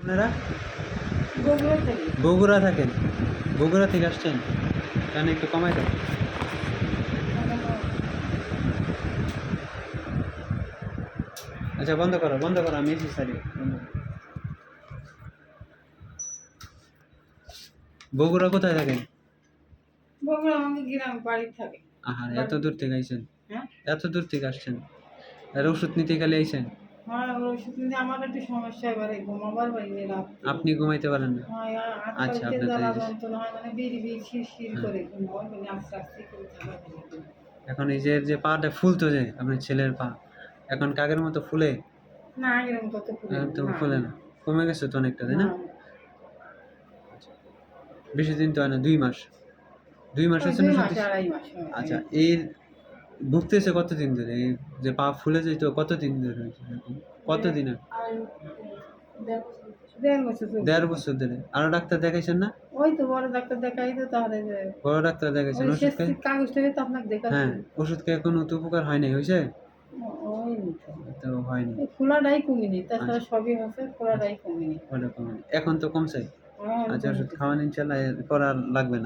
আপনারা? বগুড়া থাকেন? বগুড়া থেকে আসছেন? কেন একটু কমাই দেন আচ্ছা বন্ধ করো বন্ধ করো আমি এসি সারি বগুড়া কোথায় থাকেন? বগুড়া আমাদের গ্রাম বাড়ি থাকে আহা এত দূর থেকে আইছেন। হ্যাঁ। এত দূর থেকে আসছেন। আর ওষুধ নিতে গেলে আইছেন? হ্যাঁ আপনি ঘুমাইতে পারেন না? হয় আচ্ছা, হয় হ্যাঁ। এখন এই যে যে পাটা ফুলতো যে আপনার ছেলের পা এখন কাকের মতো ফুলে? না তো ফুলে না। ফুলে না। কমে গেছে তো অনেকটা তাই না? না। বেশি দিন তো হয় না দুই মাস। দুই মাস হচ্ছে না হয়। আচ্ছা এই ভুগতেছে কতদিন ধরে? এই যে পা ফুলে যেত কতদিন ধরে? কতদিন দেড় বছর ধরে। আরও ডাক্তার দেখাইছেন না? ওই তো বড় ডাক্তার দেখাই তো তাহলে বড় ডাক্তার দেখাইছেন। ওষুধ শেষ খাই কাগজটা তো আপনাকে দেখাচ্ছি। হ্যাঁ ওষুধ খেয়ে কোনো তো উপকার হয় নাই। তো। হয়নি খোলাটাই কমিনি তাছাড়া আচ্ছা। সবই হচ্ছে খোলাটাই কমিনি। এখন তো কমছে? হ্যাঁ, আচ্ছা ওষুধ। খাওয়ান ইনশাল্লাহ করা লাগবে না।